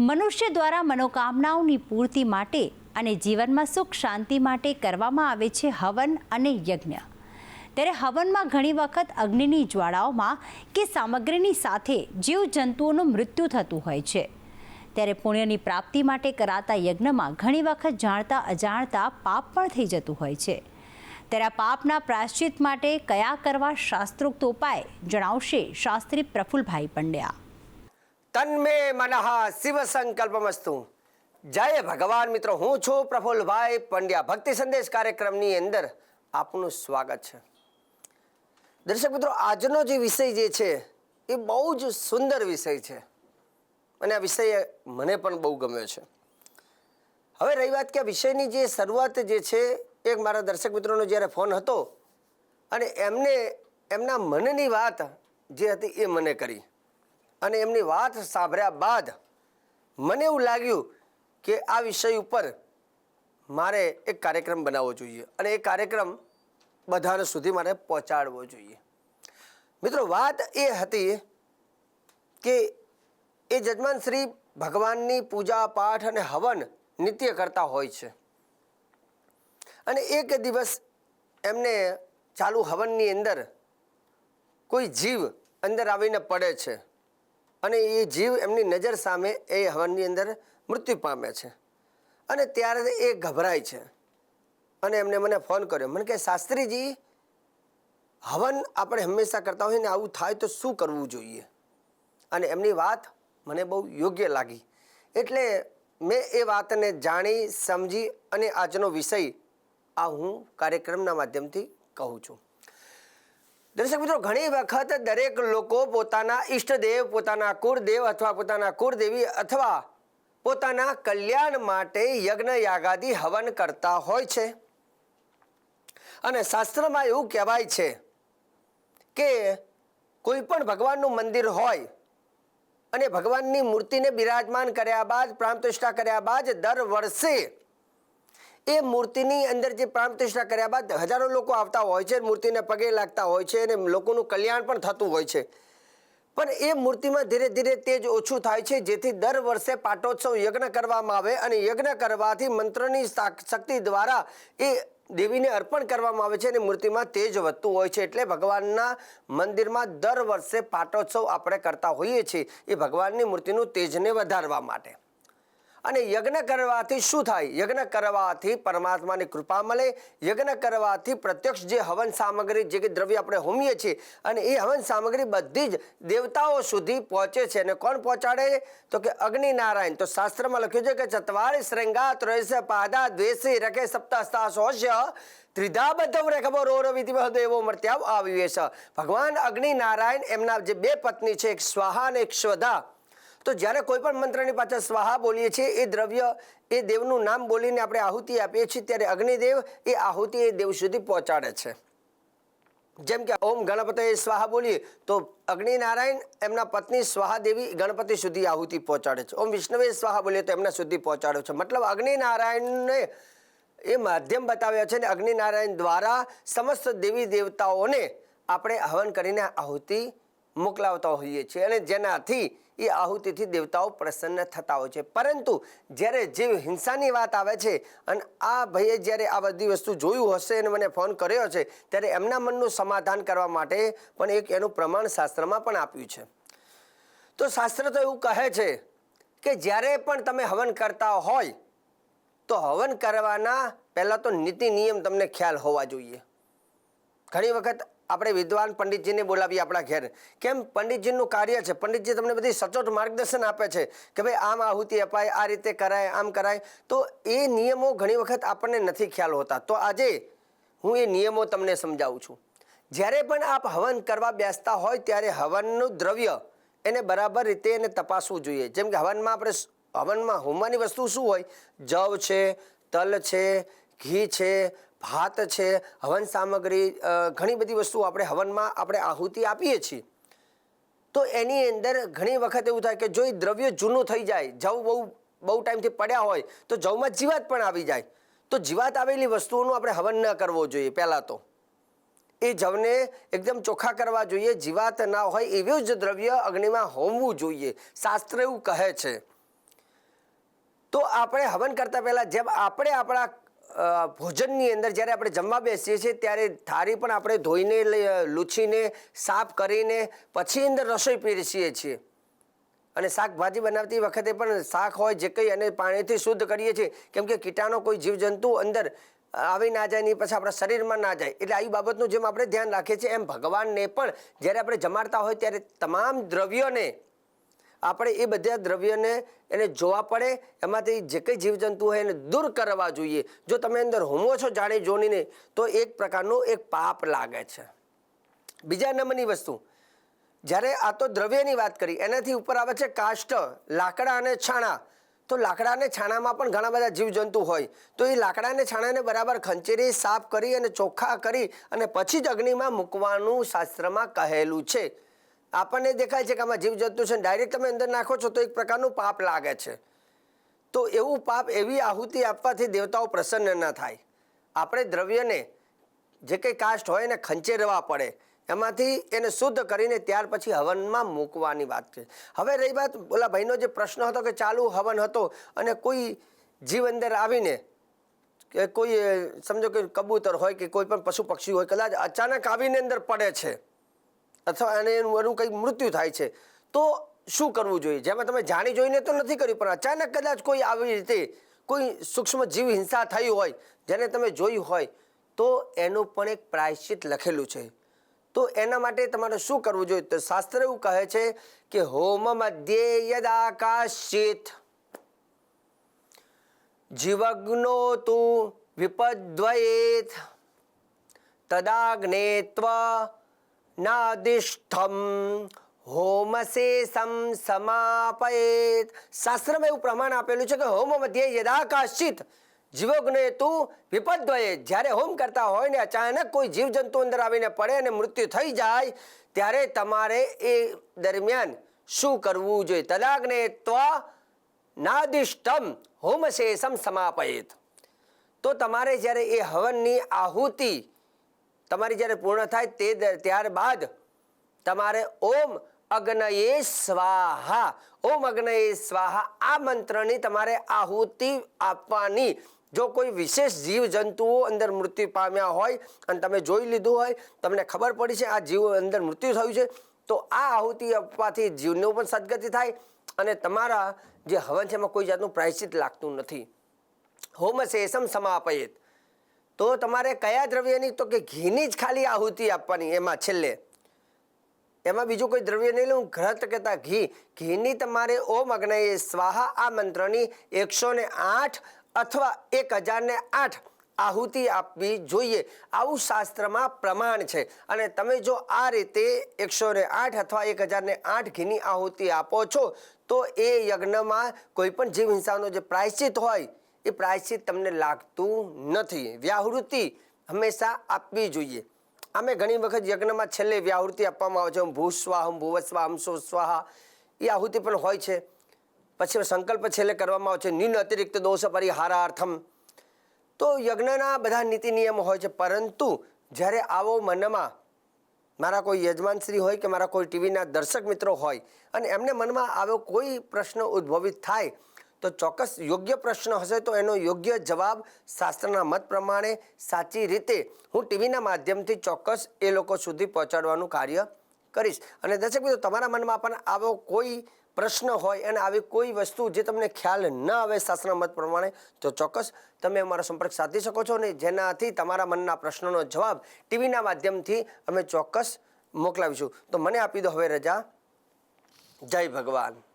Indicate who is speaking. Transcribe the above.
Speaker 1: મનુષ્ય દ્વારા મનોકામનાઓની પૂર્તિ માટે અને જીવનમાં સુખ શાંતિ માટે કરવામાં આવે છે હવન અને યજ્ઞ. ત્યારે હવનમાં ઘણી વખત અગ્નિની જ્વાળાઓમાં કે સામગ્રીની સાથે જીવજંતુઓનું મૃત્યુ થતું હોય છે. ત્યારે પુણ્યની પ્રાપ્તિ માટે કરાતા યજ્ઞમાં ઘણી વખત જાણતા અજાણતા પાપ પણ થઈ જતું હોય છે. ત્યારે આ પાપના પ્રાશ્ચિત માટે કયા કરવા શાસ્ત્રોક્ત ઉપાય જણાવશે શાસ્ત્રી પ્રફુલભાઈ પંડ્યા.
Speaker 2: તન્મે મનઃ શિવ સંકલ્પમસ્તુ જય ભગવાન મિત્રો હું છું પ્રફુલ્લભાઈ પંડ્યા ભક્તિ સંદેશ કાર્યક્રમની અંદર આપનું સ્વાગત છે દર્શક મિત્રો આજનો જે વિષય જે છે એ બહુ જ સુંદર વિષય છે અને આ વિષય મને પણ બહુ ગમ્યો છે. હવે રહી વાત કે વિષયની જે શરૂઆત જે છે, એક મારા દર્શક મિત્રોનો જ્યારે ફોન હતો, અને એમને, એમના મનની વાત જે હતી એ મને કરી. અને એમની વાત સાંભળ્યા બાદ મને એવું લાગ્યું કે આ વિષય ઉપર મારે એક કાર્યક્રમ બનાવવો જોઈએ અને એ કાર્યક્રમ બધાને સુધી મારે પહોંચાડવો જોઈએ. મિત્રો, વાત એ હતી કે એ જજમાન શ્રી ભગવાનની પૂજા, પાઠ અને હવન નિત્ય કરતા હોય છે. અને એક દિવસ એમને ચાલુ હવનની અંદર કોઈ જીવ અંદર આવીને પડે છે. અને એ જીવ એમની નજર સામે એ હવનની અંદર મૃત્યુ પામે છે. અને ત્યારે એ ગભરાય છે. અને એમને મને ફોન કર્યો. મને કે શાસ્ત્રીજી, હવન આપણે હંમેશા કરતા હોય ને આવું થાય તો શું કરવું જોઈએ? અને એમની વાત મને બહુ યોગ્ય લાગી. એટલે મેં એ વાતને જાણી, સમજી અને આજનો વિષય આ હું કાર્યક્રમના માધ્યમથી કહું છું. દર્શક મિત્રો, ઘણી વખત દરેક લોકો પોતાના ઈષ્ટદેવ, પોતાના કુળદેવ અથવા પોતાના કુળદેવી અથવા પોતાના કલ્યાણ માટે યજ્ઞ યાગાદી હવન કરતા હોય છે. અને શાસ્ત્રમાં એવું કહેવાય છે કે કોઈ પણ ભગવાનનું મંદિર હોય અને ભગવાનની મૂર્તિને બિરાજમાન કર્યા બાદ પ્રાણ પ્રતિષ્ઠા કર્યા બાદ દર વર્ષે એ મૂર્તિની અંદર જે પ્રાણ પ્રતિષ્ઠા કર્યા બાદ હજારો લોકો આવતા હોય છે, મૂર્તિને પગે લાગતા હોય છે અને લોકોનું કલ્યાણ પણ થતું હોય છે. પણ એ મૂર્તિમાં ધીરે ધીરે તેજ ઓછું થાય છે, જેથી દર વર્ષે પાટોત્સવ યજ્ઞ કરવામાં આવે અને યજ્ઞ કરવાથી મંત્રની શાક- શક્તિ દ્વારા એ દેવીને અર્પણ કરવામાં આવે છે અને મૂર્તિમાં તેજ વધતું હોય છે. એટલે ભગવાનના મંદિરમાં દર વર્ષે પાટોત્સવ આપણે કરતા હોઈએ છીએ. એ ભગવાનની મૂર્તિનું તેજને વધારવા માટે. અને યજ્ઞ કરવાથી શું થાય? યજ્ઞ કરવાથી પરમાત્માની કૃપા મળે. યજ્ઞ કરવાથી પ્રત્યક્ષ જે હવન સામગ્રી, જે કે દ્રવ્ય આપણે હોમીએ છીએ, અને એ હવન સામગ્રી બધી જ દેવતાઓ સુધી પહોંચે છે. અને કોણ પહોંચાડે? તો કે અગ્નિ નારાયણ તો શાસ્ત્રમાં લખ્યું છે કે ચતવારી શ્રૃંગા ત્રયસ પાદા દ્વેષી રખે સપ્તાસ્તા હોશ્ય ત્રિધા બધમ રેખબો રોર વિધિ દેવો મર્ત્યાવ છે ભગવાન અગ્નિ નારાયણ એમના જે બે પત્ની છે, એક સ્વાહા અને એક શ્વધા. તો જ્યારે કોઈ પણ મંત્રની પાછળ સ્વાહા બોલીએ છીએ, એ દ્રવ્ય, એ દેવનું નામ બોલીને આપણે આહુતિ આપીએ છીએ, ત્યારે અગ્નિદેવ એ આહુતિ એ દેવ સુધી પહોંચાડે છે. જેમ કે ઓમ ગણપતિ સ્વાહા બોલીએ, તો અગ્નિનારાયણ એમના પત્ની સ્વાહા દેવી ગણપતિ સુધી આહુતિ પહોંચાડે છે. ઓમ વિષ્ણુએ સ્વાહા બોલીએ, તો એમના સુધી પહોંચાડે છે. મતલબ અગ્નિનારાયણને એ માધ્યમ બતાવ્યા છે ને અગ્નિનારાયણ દ્વારા સમસ્ત દેવી દેવતાઓને આપણે હવન કરીને આહુતિ મોકલાવતા હોઈએ છીએ. અને જેનાથી એ આહુતિથી દેવતાઓ પ્રસન્ન થતા હોય છે. પરંતુ જ્યારે જીવ હિંસાની વાત આવે છે અને આ ભાઈએ જ્યારે આ બધી વસ્તુ જોયું હશે અને મને ફોન કર્યો છે, ત્યારે એમના મનનું સમાધાન કરવા માટે પણ એક એનું પ્રમાણ શાસ્ત્રમાં પણ આપ્યું છે. તો શાસ્ત્ર તો એવું કહે છે કે જ્યારે પણ તમે હવન કરતા હોય, તો હવન કરવાના પહેલાં તો નીતિ નિયમ તમને ખ્યાલ હોવા જોઈએ. ઘણી વખત આપણે વિદ્વાન પંડિતજીને બોલાવીએ આપણા ઘેર. કેમ? પંડિતજીનું કાર્ય છે. પંડિતજી તમને બધી સચોટ માર્ગદર્શન આપે છે કે ભાઈ આમ આહુતિ અપાય, આ રીતે કરાય, આમ કરાય. તો એ નિયમો ઘણી વખત આપણને નથી ખ્યાલ હોતા. તો આજે હું એ નિયમો તમને સમજાવું છું. જ્યારે પણ આપ હવન કરવા બેસતા હોય ત્યારે હવનનું દ્રવ્ય એને બરાબર રીતે એને તપાસવું જોઈએ. જેમ કે હવનમાં આપણે હવનમાં હોમવાની વસ્તુ શું હોય? જવ છે, તલ છે, ઘી છે ભાત છે, હવન સામગ્રી ઘણી બધી વસ્તુઓ આપણે હવનમાં આપણે આહુતિ આપીએ છીએ. તો એની અંદર ઘણી વખત એવું થાય કે જો એ દ્રવ્ય જૂનું થઈ જાય, જવ બહુ બહુ ટાઈમથી પડ્યા હોય, તો જવમાં જીવાત પણ આવી જાય. તો જીવાત આવેલી વસ્તુઓનું આપણે હવન ન કરવો જોઈએ પહેલાં તો. એ જવને એકદમ ચોખ્ખા કરવા જોઈએ, જીવાત ના હોય એવું જ દ્રવ્ય અગ્નિમાં હોમવું જોઈએ. શાસ્ત્ર એવું કહે છે. તો આપણે હવન કરતા પહેલાં જેમ આપણે આપણા ભોજનની અંદર જ્યારે આપણે જમવા બેસીએ છીએ ત્યારે થાળી પણ આપણે ધોઈને લૂછીને, સાફ કરીને પછી અંદર રસોઈ પીરસીએ છીએ. અને શાકભાજી બનાવતી વખતે પણ શાક હોય જે કંઈ અને પાણીથી શુદ્ધ કરીએ છીએ. કેમ કે કીટાણુ કોઈ જીવજંતુ અંદર આવી ના જાય ને પછી આપણા શરીરમાં ના જાય. એટલે આવી બાબતનું જેમ આપણે ધ્યાન રાખીએ છીએ, એમ ભગવાનને પણ જ્યારે આપણે જમાડતા હોય ત્યારે તમામ દ્રવ્યોને આપણે એ બધા દ્રવ્યને એને જોવા પડે, એમાંથી જે કંઈ જીવજંતુ હોય એને દૂર કરવા જોઈએ. જો તમે અંદર હોમો છો જાણે જોડીને તો એક પ્રકારનો એક પાપ લાગે છે. બીજા નંબરની વસ્તુ, જ્યારે આ તો દ્રવ્યની વાત કરી, એનાથી ઉપર આવે છે કાષ્ટ, લાકડા અને છાણા. તો લાકડા અને છાણામાં પણ ઘણા બધા જીવજંતુ હોય. તો એ લાકડા અને છાણાને બરાબર ખંચેરી, સાફ કરી અને ચોખ્ખા કરી અને પછી જ અગ્નિમાં મૂકવાનું શાસ્ત્રમાં કહેલું છે. આપણને દેખાય છે કે આમાં જીવજંતુ છે ડાયરેક્ટ તમે અંદર નાખો છો તો એક પ્રકારનું પાપ લાગે છે. તો એવું પાપ એવી આહુતિ આપવાથી દેવતાઓ પ્રસન્ન ન થાય. આપણે દ્રવ્યને જે કંઈ કાસ્ટ હોય એને ખંચેરવા પડે. એમાંથી એને શુદ્ધ કરીને ત્યાર પછી હવનમાં મૂકવાની વાત છે. હવે રહી વાત ઓલા ભાઈનો જે પ્રશ્ન હતો કે ચાલુ હવન હતો અને કોઈ જીવ અંદર આવીને કે કોઈ, સમજો કે કબૂતર હોય કે કોઈ પણ પશુ પક્ષી હોય, કદાચ અચાનક આવીને અંદર પડે છે. અથવા એને એનું એનું કંઈક મૃત્યુ થાય છે. તો શું કરવું જોઈએ? જેમાં તમે જાણી જોઈને તો નથી કર્યું, પણ અચાનક કદાચ કોઈ આવી રીતે કોઈ સૂક્ષ્મ જીવ હિંસા થઈ હોય, જેને તમે જોઈ હોય, તો એનું પણ એક પ્રાયશ્ચિત લખેલું છે. તો એના માટે તમારે શું કરવું જોઈએ? તો શાસ્ત્ર એવું કહે છે કે, હોમ મધ્યે યદાકાશિત જીવગ્નો તું વિપદ્વયેત, તદાગ્નેત્વ નાદિષ્ઠમ હોમશેષમ સમાપયેત શાસ્ત્રમાં એવું પ્રમાણ આપેલું છે કે હોમ મધ્યે યદાકાશિત જીવોગ્ને તું વિપદ્વયે જ્યારે હોમ કરતા હોય ને અચાનક કોઈ જીવજંતુ અંદર આવીને પડે અને મૃત્યુ થઈ જાય ત્યારે તમારે એ દરમિયાન શું કરવું જોઈએ તદાગ્ને ત્વા નાદિષ્ટમ હોમશેષમ સમાપયેત તો તમારે જ્યારે એ હવનની આહુતિ તમારી જ્યારે પૂર્ણ થાય તે ત્યારબાદ તમારે ઓમ અગ્નયે સ્વાહા, ઓમ અગ્નયે સ્વાહા આ મંત્રની તમારે આહુતિ આપવાની. જો કોઈ વિશેષ જીવ જંતુઓ અંદર મૃત્યુ પામ્યા હોય અને તમે જોઈ લીધું હોય, તમને ખબર પડી છે આ જીવ અંદર મૃત્યુ થયું છે, તો આ આહુતિ આપવાથી જીવનો પણ સદગતિ થાય અને તમારા જે હવન છે એમાં કોઈ જાતનું પ્રાયશ્ચિત લાગતું નથી. હોમ શેષમ સમાપયેત. તો તમારે કયા દ્રવ્યની? તો કે ઘીની જ ખાલી આહુતિ આપવાની એમાં છેલ્લે. એમાં બીજું કોઈ દ્રવ્ય નહીં લઉં ઘ્રત કહેતા ઘી. ઘીની તમારે ઓમ અગ્નયે સ્વાહા આ મંત્રની એકસો ને આઠ અથવા એક હજાર ને આઠ આહુતિ આપવી જોઈએ. આવું શાસ્ત્રમાં પ્રમાણ છે. અને તમે જો આ રીતે એકસો ને આઠ અથવા એક હજાર ને આઠ ઘીની આહુતિ આપો છો, તો એ યજ્ઞમાં કોઈ પણ જીવ હિંસાનો જે પ્રાયશ્ચિત હોય એ પ્રાયશ્ચિત તમને લાગતું નથી. વ્યાહૃતિ હંમેશા આપવી જોઈએ. આમે ઘણી વખત યજ્ઞમાં છેલ્લે વ્યાહૃતિ આપવામાં આવે છે. ઓમ ભૂસ્વાહમ ભુવસ્વા હંસો સ્વાહા એ આહુતિ પણ હોય છે. પછી સંકલ્પ છેલ્લે કરવામાં આવે છે. નિન અતિરિક્ત દોષ પરિહારાર્થમ. તો યજ્ઞના બધા નીતિ નિયમો હોય છે. પરંતુ જ્યારે આવો મનમાં મારા કોઈ યજમાનશ્રી હોય કે મારા કોઈ ટીવીના દર્શક મિત્રો હોય અને એમને મનમાં આવો કોઈ પ્રશ્ન ઉદ્ભવિત થાય તો ચોક્કસ યોગ્ય પ્રશ્ન હશે તો એનો યોગ્ય જવાબ શાસ્ત્રના મત પ્રમાણે સાચી રીતે હું ટીવીના માધ્યમથી ચોક્કસ એ લોકો સુધી પહોંચાડવાનું કાર્ય કરીશ. અને દર્શક મિત્રો, તમારા મનમાં પણ આવો કોઈ પ્રશ્ન હોય અને આવી કોઈ વસ્તુ જે તમને ખ્યાલ ન આવે શાસ્ત્રના મત પ્રમાણે, તો ચોક્કસ તમે અમારો સંપર્ક સાધી શકો છો ને જેનાથી તમારા મનના પ્રશ્નોનો જવાબ ટીવીના માધ્યમથી અમે ચોક્કસ મોકલાવીશું. તો મને આપી દો હવે રજા. જય ભગવાન.